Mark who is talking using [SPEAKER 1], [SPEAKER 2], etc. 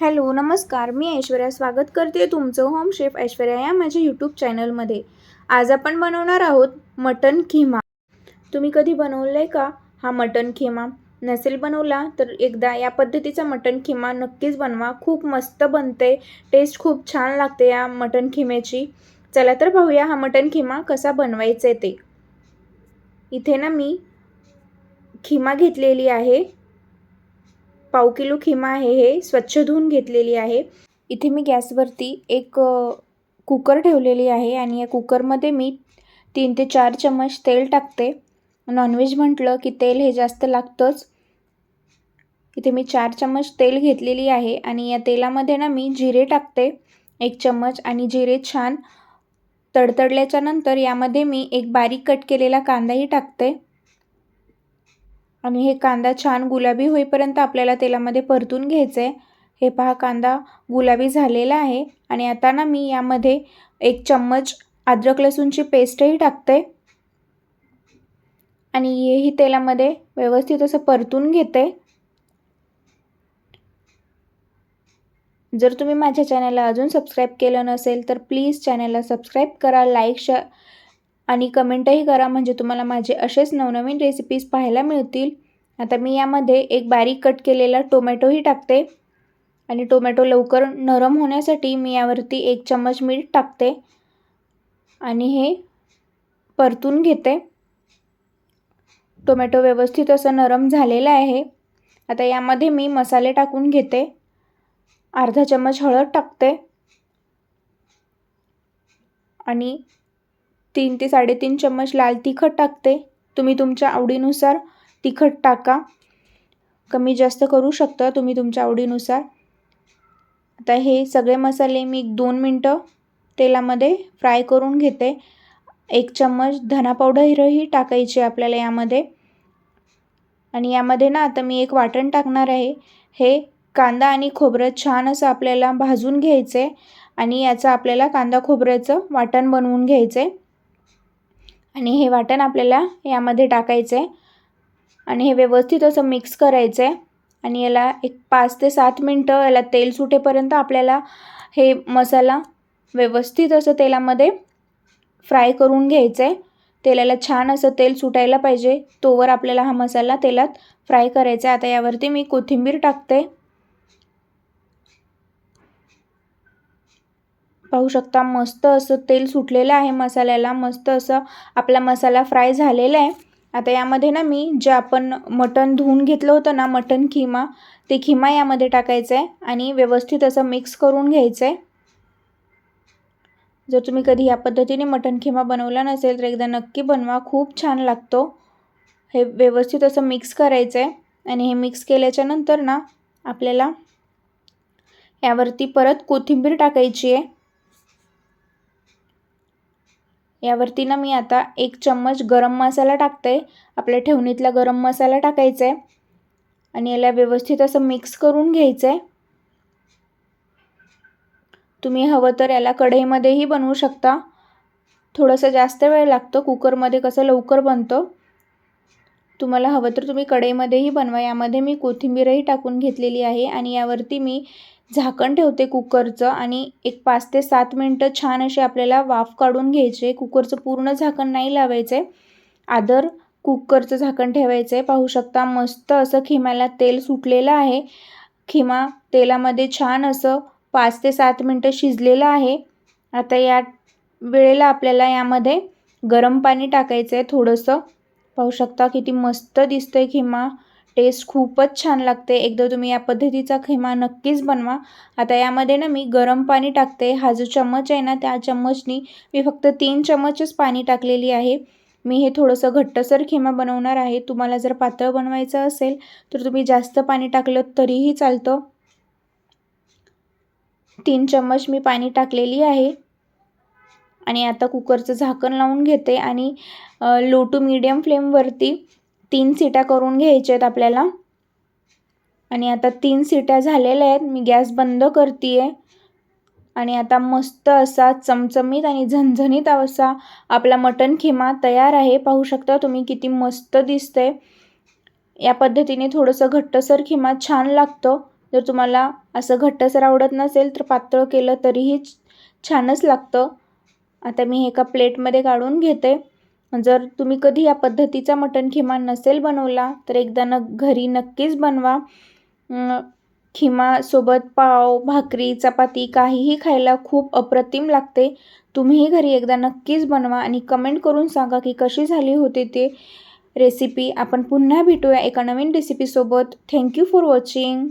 [SPEAKER 1] Hello नमस्कार. मी ऐश्वर्या स्वागत करते तुमचं होम शेफ ऐश्वर्या या माझ्या यूट्यूब चॅनलमध्ये आज आपण बनवणार आहोत मटन खिमा. तुम्ही कधी बनवलं आहे का हा मटन खिमा? नसेल बनवला तर एकदा या पद्धतीचा मटन खिमा नक्कीच बनवा. खूप मस्त बनते. टेस्ट खूप छान लागते या मटन खिम्याची चला तर पाहूया हा मटन खिमा कसा बनवायचा ते. इथे ना मी खिमा घेतलेली आहे. पाव किलो खिमा आहे हे स्वच्छ धुवून घेतलेली आहे. इथे मी गॅसवरती एक कुकर ठेवलेली आहे आणि या कुकरमध्ये मी तीन ते चार चम्मच तेल टाकते. नॉनव्हेज म्हटलं की तेल हे जास्त लागतंच. इथे मी चार चम्मच तेल घेतलेली आहे आणि या तेलामध्ये ना मी जिरे टाकते एक चम्मच. आणि जिरे छान तडतडल्याच्या नंतर यामध्ये मी एक बारीक कट केलेला कांदाही टाकते. आणि हे कांदा छान गुलाबी होईपर्यंत आपल्याला तेलामध्ये परतून घ्यायचं आहे हे पहा कांदा गुलाबी झालेला आहे आणि आता ना मी यामध्ये एक चम्मच अद्रक लसूणची पेस्टही टाकते. आणि हेही तेलामध्ये व्यवस्थित असं परतून घेते. जर तुम्ही माझ्या चॅनलला अजून सबस्क्राईब केलं नसेल तर प्लीज चॅनलला सबस्क्राईब करा लाईक श आणि कमेंटही करा म्हणजे तुम्हाला माझे असेच नवनवीन रेसिपीज पाहायला मिळतील. आता मी यामध्ये एक बारीक कट केलेला टोमॅटोही टाकते. आणि टोमॅटो लवकर नरम होण्यासाठी मी यावरती एक चम्मच मीठ टाकते. आणि हे परतून घेते. टोमॅटो व्यवस्थित असं नरम झालेलं आहे. आता यामध्ये मी मसाले टाकून घेते. अर्धा चम्मच हळद टाकते. आणि तीन ते साडेतीन चम्मच लाल तिखट टाकते. तुम्ही तुमच्या आवडीनुसार तिखट टाका. कमी जास्त करू शकता तुम्ही तुमच्या आवडीनुसार. आता हे सगळे मसाले मी दोन मिनटं तेलामध्ये फ्राय करून घेते. एक चम्मच धना पावडरही टाकायची आपल्याला यामध्ये. आणि यामध्ये ना आता मी एक वाटण टाकणार आहे. हे कांदा आणि खोबरं छान असं आपल्याला भाजून घ्यायचं. आहे आणि याचं आपल्याला कांदा खोबऱ्याचं वाटण बनवून घ्यायचं. आहे आणि हे वाटण आपल्याला यामध्ये टाकायचं आहे आणि हे व्यवस्थित असं मिक्स करायचं आहे आणि याला एक पाच ते सात मिनटं याला तेल सुटेपर्यंत आपल्याला हे मसाला व्यवस्थित असं तेलामध्ये फ्राय करून घ्यायचं आहे तेलाला छान असं तेल सुटायला पाहिजे. तोवर आपल्याला हा मसाला तेलात फ्राय करायचा आहे आता यावरती मी कोथिंबीर टाकते. पाहू शकता मस्त असं तेल सुटलेलं आहे मसाल्याला मस्त असं आपला मसाला फ्राय झालेला आहे. आता यामध्ये ना मी जे आपण मटण धुवून घेतलं होतं ना मटण खिमा ते खिमा यामध्ये टाकायचं आहे आणि व्यवस्थित असं मिक्स करून घ्यायचं आहे जर तुम्ही कधी या पद्धतीने मटण खिमा बनवला नसेल तर एकदा नक्की बनवा. खूप छान लागतो. हे व्यवस्थित असं मिक्स करायचं आहे आणि हे मिक्स केल्याच्यानंतर ना आपल्याला यावरती परत कोथिंबीर टाकायची आहे. यावरती ना मी आता एक चम्मच गरम मसाला टाकते. आपल्या ठेवणीतला गरम मसाला टाकायचा. आहे आणि याला व्यवस्थित असं मिक्स करून घ्यायचं. आहे तुम्ही हवं तर याला कढईमध्येही बनवू शकता. थोडंसं जास्त वेळ लागतो. कुकरमध्ये कसं लवकर बनतो. तुम्हाला हवं तर तुम्ही कढईमध्येही बनवा. यामध्ये मी कोथिंबीरही टाकून घेतलेली आहे. आणि यावरती मी झाकण ठेवते कुकरचं आणि एक पाच ते सात मिनटं छान असे आपल्याला वाफ काढून घ्यायचे. कुकरचं पूर्ण झाकण नाही लावायचं. आहे आदर कुकरचं झाकण ठेवायचं. आहे पाहू शकता मस्त असं खिम्याला तेल सुटलेलं आहे. खिमा तेलामध्ये छान असं पाच ते सात मिनटं शिजलेलं आहे. आता या वेळेला आपल्याला यामध्ये गरम पाणी टाकायचं आहे थोडंसं. पाहू शकता किती मस्त दिसतंय खिमा. टेस्ट खूपच छान लागते. एकदा तुम्ही या पद्धतीचा खिमा नक्कीच बनवा. आता यामध्ये ना मी गरम पाणी टाकते. हा जो चम्मच आहे ना त्या चम्मचनी मी फक्त तीन चम्मचच पाणी टाकलेली आहे. मी हे थोडंसं घट्टसर खिमा बनवणार आहे. तुम्हाला जर पातळ बनवायचं असेल तर तुम्ही जास्त पाणी टाकलं तरीही चालतं. तीन चम्मच मी पाणी टाकलेली आहे. आणि आता कुकरचं झाकण लावून घेते आणि लो टू मीडियम फ्लेमवरती तीन सीट्या करून घ्यायच्या आहेत आपल्याला. आणि आता तीन सीट्या झालेल्या आहेत. मी गॅस बंद करते आहे आणि आता मस्त असा चमचमीत आणि झणझणीत असा आपला मटण खिमा तयार आहे. पाहू शकता तुम्ही किती मस्त दिसते या पद्धतीने थोडंसं घट्टसर खिमा छान लागतं. जर तुम्हाला असं घट्टसर आवडत नसेल तर पातळ केलं तरीही छानच लागतं. आता मी एका प्लेटमध्ये काढून घेते. जर तुम्ही कधी या पद्धतीचा मटण खिमा नसेल बनवला तर एकदा न घरी नक्कीच बनवा. खिमासोबत पाव भाकरी चपाती काहीही खायला खूप अप्रतिम लागते. तुम्हीही घरी एकदा नक्कीच बनवा आणि कमेंट करून सांगा की कशी झाली होती ते रेसिपी आपण पुन्हा भेटूया एका नवीन रेसिपीसोबत थँक्यू फॉर वॉचिंग